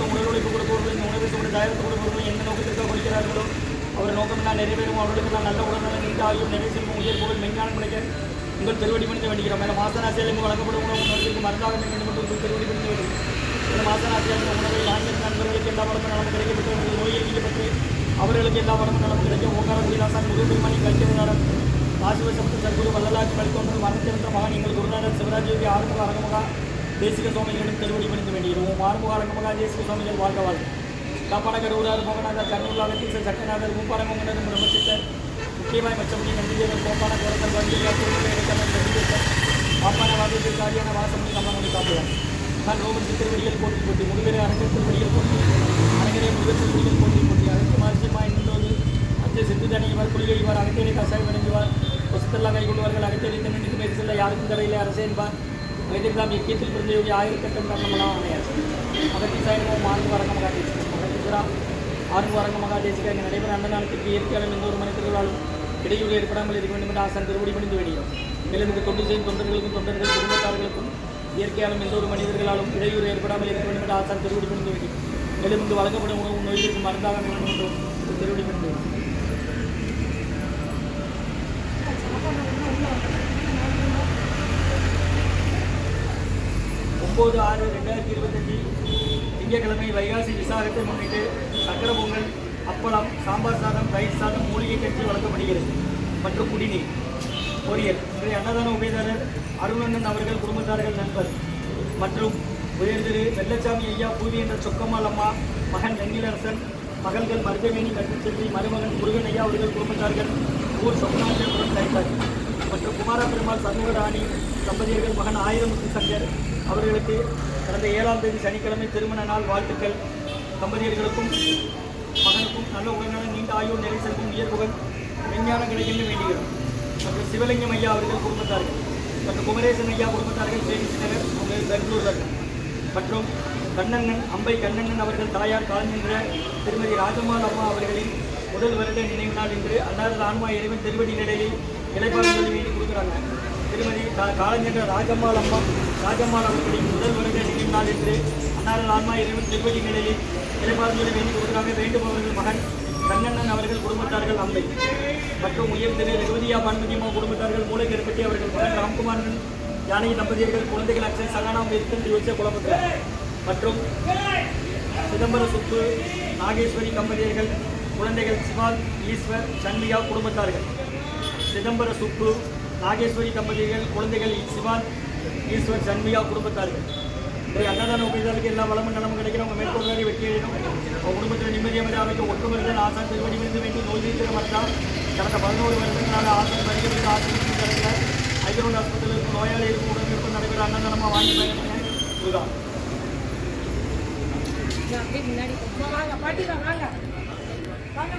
கொடுக்கிறோம் கொடுப்பவர்களும் உடல் உழைப்பு கொடுப்பவர்களும் இந்த உணவு கொண்டு தயாரித்து கொடுப்பவர்கள் எந்த நோக்கத்திற்காக கொடுக்கிறார்களோ அவர் நோக்கம் நான் நிறைவேறும் அவர்களுக்கு நான் நல்ல உடல்நலம் நீண்ட ஆயுள் நிறைய செல்வம் உயர் புகழ் மெஞ்ஞானம் கிடைக்க உங்கள் திருவடி பணிந்து வேண்டுகிறோம். மேலும் மாசனாசியாலும் வழங்கப்படும் உணவு உணவுக்கு மருந்தாக வேண்டும் என்று உங்கள் திருவடி பணிந்து வேண்டும் இந்த மாசனாசியாலும் உணவை வாங்கிய நண்பர்களுக்கு எல்லா வளமும் நலம் கிடைக்கப்பட்டு உங்கள் நோயை நீக்கப்பட்டு அவர்களுக்கு எல்லா வளமும் நலம் கிடைக்க ஓங்கார குடிதாசன் குருபெருமணி கல்வியாளர் ஆசிவசப்பட்ட சர்க்குரு வல்லலாட்சி வழித்தோன்று மரணத்திருந்த மகன் எங்கள் குருநாதர் சிவராஜயோகி ஆறுமுக அரங்கமுகா தேசிக சுவாமிகளிடம் திருவடி பணிந்து வேண்டியிருவோம் ஆறுமுக தேசிக சுவாமிகள் வாழ்க வாழ்க. காப்பாடகர் ஊரார் மோகநாதர் கண்ணூர் அகத்தீசர் சட்டநாதர் மூப்பாரங்கனர் பிரம்மசித்தர். முக்கியமாய் மச்சமுடி நந்திதேவர் கோப்பான குரத்தர் வந்தியர் திருமலை இடைக்கலன் நந்திதேவர். பாப்பான வாதத்தில் காரியான வாசமணி கம்மனி காப்புவார் நான் ரோமன் சித்திரவடிகள் போட்டி போட்டி முழுவரே அரங்கர் திருவடிகள் போட்டி அரங்கரே முருகர் திருவடிகள் போட்டி போட்டி அரசு மாசியமாய் நின்றோது அச்சை சிந்து தனியவர் குளிகை இவர் அகத்தேரை கசாயம் அடைஞ்சுவார் வசத்தெல்லாம் கைகொள்வார்கள் அகத்தேரை தன்னிட்டு மேற்கு செல்ல யாருக்கும் தரையிலே அரசே என்பார் வைத்திருக்கலாம் எக்கியத்தில் பிறந்த யோகி ஆயிரக்கட்டம் தர்மமெல்லாம் அமையார் அகத்தி சாயனமும் மார்பு அரங்க மகாதேசிகம் அகத்திசுரா ஆர்பு அரங்க மகாதேசிகா இங்கே நடைபெற அந்த நாளுக்கு இயற்கையாலும் எந்த ஒரு மனிதர்களாலும் இடையூறு ஏற்படாமல் இருக்க வேண்டும் என்று ஆசான் திருவடி பணிந்து வேண்டியோம் மேலும் இந்த தொண்டு செய்யும் தொண்டர்களுக்கும் தொண்டர்கள் குடும்பத்தார்களுக்கும் இயற்கையாலும் எந்த ஒரு மனிதர்களாலும் இடையூறு ஏற்படாமல் இருக்க வேண்டும் என்று ஆசான் திருவடி பணிந்து வேண்டியோம் மேலும் இங்கு வழங்கப்படும் உணவு நோய்களுக்கு மருந்தாக வேண்டும் என்றும் திருவடி பணிந்து வேண்டியோம் ஒம்பது ஆறு ரெண்டாயிரத்தி இருபத்தஞ்சி திங்கட்கிழமை வைகாசி விசாகத்தை முன்னிட்டு சக்கர பொங்கல் அப்பளம் சாம்பார் சாதம் தயிர் சாதம் மூலிகை கட்சி வழங்கப்படுகிறது. மற்றும் குடிநீர் பொரியல். இன்றைய அன்னதான உபயதாரர் அருணண்ணன் அவர்கள் குடும்பத்தார்கள் நண்பர். மற்றும் உயர்திரு வெள்ளச்சாமி ஐயா பூவி என்ற சொக்கம்மாள் அம்மா மகன் வெண்ணிலரசன் மகள்கள் மருதவேணி கட்டுச்செல்வி மருமகன் முருகன் ஐயா அவர்கள் குடும்பத்தார்கள் ஊர் சொக்கநாதபுரம் கைத்தார் மற்றும் குமார பெருமாள் சண்முகராணி தம்பதியர்கள் மகன் ஆயிரமுத்து சங்கர் அவர்களுக்கு கடந்த ஏழாம் தேதி சனிக்கிழமை திருமண நாள் வாழ்த்துக்கள். தம்பதியர்களுக்கும் மகனுக்கும் நல்ல உடல்நலம் நீண்ட ஆயுள் நிலை செல்வம் உயர்வுகள் விஞ்ஞானம் கிடைக்கின்ற வேண்டுகிறோம் மற்றும் சிவலிங்கம் ஐயா அவர்கள் குடும்பத்தார்கள். மற்றும் குமரேசன் ஐயா குடும்பத்தார்கள் சேமிச்சினர் அவர்கள் பெங்களூர் மற்றும் கண்ணண்ணன் அம்பை கண்ணண்ணன் அவர்கள் தாயார் காலஞ்சென்ற திருமதி ராஜம்மாள் அம்மா அவர்களின் முதல் வருட நினைவு நாள் இன்று அன்னாரது ஆன்மா இறைவன் திருவடி நிலையில் இணைப்பாளர் சொல்லி வேண்டி கொடுக்குறாங்க. திருமதி கா- காலஞ்சென்ற ராஜம்மாள் அம்மா ராஜம்மாள் அவர்களின் முதல் வருட நினைவு நாள் என்று அன்னாரது ஆன்மா இறைவன் திருப்பதி நிலையில் இணைப்பாளர் சொல்லி வேண்டி கொடுக்குறாங்க. வேண்டுபவர்கள் மகன் கண்ணண்ணன் அவர்கள் குடும்பத்தார்கள் அம்மை. மற்றும் உயர் திரு ரகுவதியா பான்மதியம்மா குடும்பத்தார்கள் மூலக்கருப்பட்டி அவர்கள் மகன் ராம்குமாரன் யானை தம்பதியர்கள் குழந்தைகள் அக்ஷய் சகானாம் இருக்கன் யோசிச்ச குழம்புகிறார் மற்றும் சிதம்பர சுப்பு நாகேஸ்வரி தம்பதியர்கள் குழந்தைகள் சிவால் ஈஸ்வர் சன்மியா குடும்பத்தார்கள். சிதம்பர சுப்பு நாகேஸ்வரி தம்பதிகள் குழந்தைகள் சிவான் ஈஸ்வர் சண்மியா குடும்பத்தார்கள் இன்றைய அன்னதான உபயோகத்துக்கு எல்லா வளமும் நலமும் கிடைக்கிறவங்க மேற்கொள்ளாடி வெற்றி எழுதும் உங்கள் குடும்பத்தில் நிம்மதியாக அமைக்க ஒட்டுமருந்தன் ஆசான் திருவடி விருந்து வேண்டும். நோய் தீர்க்கிற மட்டும் கடந்த பதினோரு வருடங்களான ஆசான் வருகிறது. ஆசிரியர் கிடைக்கல ஐரோடு ஆஸ்பத்திரியில் இருக்கும் நோயாளிகளுக்கும் உடம்பிற்கும் நடைபெற அன்னதானமாக வாங்கி பயன்படுங்க இதுதான். வாங்க பாட்டி வாங்க. வாங்க.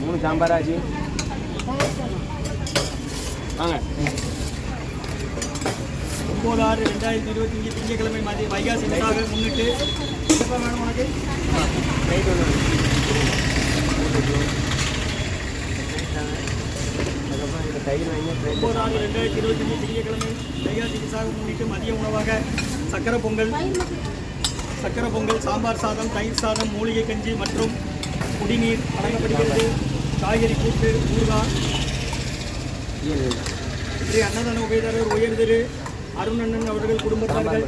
மூணு சாம்பார் ஆச்சு. வாங்க. ஒன்பது ஆறு ரெண்டாயிரத்தி இருபத்தஞ்சு திங்கட்கிழமை மதிய வைகாசி விழாவை முன்னிட்டு எப்போ வேணும் உனக்கு ரைட் ஒன்று அதுக்கப்புறம் இதில் தயிர் வாங்கி ட்ரெயின் ஒம்பது ஆறு ரெண்டாயிரத்தி இருபத்தஞ்சு திங்கட்கிழமை வைகாசி விசாகம் முன்னிட்டு மதிய உணவாக சக்கரை பொங்கல் சக்கரை பொங்கல் சாம்பார் சாதம் தயிர் சாதம் மூலிகை கஞ்சி மற்றும் குடிநீர் வழங்கப்படுகிறது காய்கறி கூட்டு ஊறுகாய் இன்றைய அன்னதான உபயதாரர் உயர்திரு அருணண்ணன் அவர்கள் குடும்பத்தார்கள்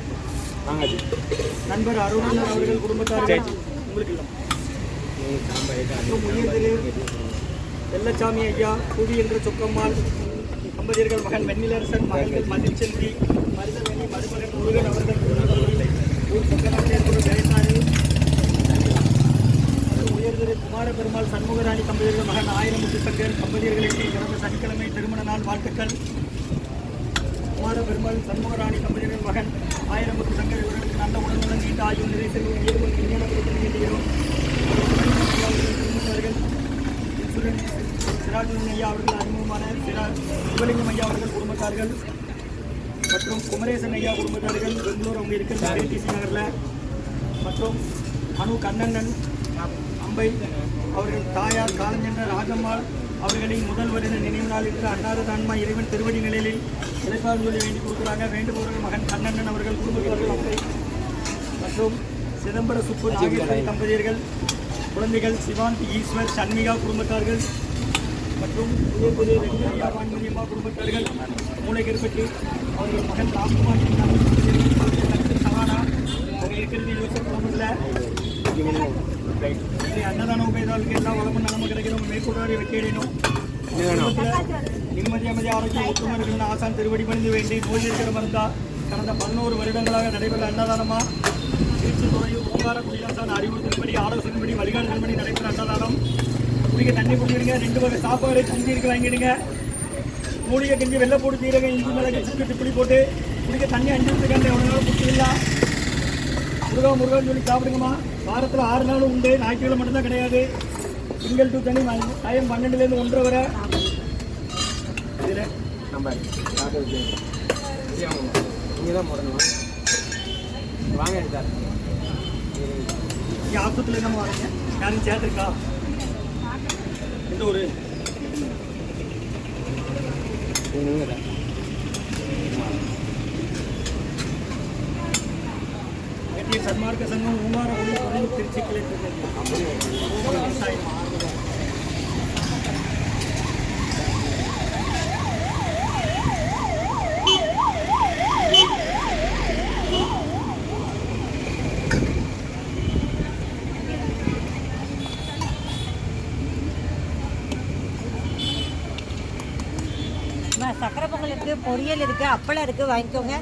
நண்பர் அருணானந்த் அவர்கள் குடும்பத்தார் உங்களுக்கு வெள்ளச்சாமி ஐயா புவி புவியன்ற சொக்கம்மாள் தம்பதியர்கள் மகன் வெண்ணிலரசன் மகன்கள் மதிச்செல்வி மருதவேணி மருமகன் முருகன் அவர்கள் ஜெயசாமி உயர்திரு குமாரபெருமாள் சண்முகராணி தம்பதியர்கள் மகன் ஆயிரமுத்து சங்கர் தம்பதியர்களுக்கு கடந்த சனிக்கிழமை திருமண நாள் வாழ்த்துக்கள். உடனுடன் நீண்ட நிறை செல்வம் உயர்வு விஞ்ஞான கொடுத்து அவர்கள் ஐயா அவர்கள் அறிமுகமான சிரா சிவலிங்கம் ஐயா அவர்கள் குடும்பத்தார்கள் மற்றும் குமரேசன் ஐயா குடும்பத்தார்கள் பெங்களூர் அவங்க இருக்கிற டிசி நகரில் மற்றும் அனு கண்ணண்ணன் அம்பை அவர்கள் தாயார் காலஞ்சென்ற ராஜம்மாள் அவர்களின் முதல்வர் என நினைவு நாள் என்று அன்னாரது ஆன்மா இறைவன் திருவடி நிலையில் இழைப்பாறு வேண்டி கொடுக்குறாங்க வேண்டுபவர்கள் மகன் கண்ணண்ணன் அவர்கள் குடும்பத்தார்கள் மற்றும் சிதம்பர சுப்பு நாகேஸ்வரன் தம்பதியர்கள் குழந்தைகள் சிவாந்த் ஈஸ்வர் சண்மிகா குடும்பத்தார்கள் மற்றும் புதிய புதிய வெங்கையா குடும்பத்தார்கள் குடும்பத்தார்கள் மூளைக்கற்பட்டு அவர்கள் மகன் ராம்குமார் சவானா அவங்க இருக்கிறது யோசனை குடும்பத்தில் அன்னதான உபயோகாளுக்கு எல்லா வளமும் நலமும் கிடைக்கிறோம் மேற்கொண்டாடி வெற்றியடையணும் நிம்மதி அமைதி ஆரோக்கியம் ஒற்றுமை ஆசான் திருவடி பணிந்து வேண்டி நோய் இருக்கிற மருந்தா கடந்த பதினோரு வருடங்களாக நடைபெற அன்னதானமா? திருச்சி துறையூர் ஓங்கார குடியரசான அறிவுறுத்தின்படி ஆலோசனைப்படி வழிகாட்டுதல்படி நடைபெற அன்னதானம். குடிக்க தண்ணி குடிக்கிறீங்க ரெண்டு வகை சாப்பாடு கஞ்சி வாங்கிடுங்க. மூலிகை கஞ்சி வெள்ளை போட்டு தீரங்க இஞ்சி மிளகு சுக்கு திப்பிலி போட்டு குடிக்க தண்ணி அஞ்சு நிமிஷம் எவ்வளோ நாள் குடிச்சிடலாம்? முருகா முருகான்னு சொல்லி சாப்பிடுங்கம்மா. வாரத்தில் ஆறு நாளும் உண்டு ஞாயிற்றுக்கிழமை மட்டும்தான் கிடையாது. திங்கள் டு தனி டைம் பன்னெண்டுலேருந்து ஒன்றரை வரை. இதில். நம்பர் நீங்கள் தான் போடணும். வாங்க சார் இங்கே ஆஸ்பத்திரியில் நம்ம வரீங்க? யாரும் சேர்த்துருக்கா? எந்த ஊர்? நீங்கள் சன்மார்க்க சங்கம் துறை திருச்சி கிளை விவசாயம் அம்மா, சக்கரை பொங்கல் இருக்கு பொரியல் இருக்கு அப்பளம் இருக்கு வாங்கிக்கோங்க.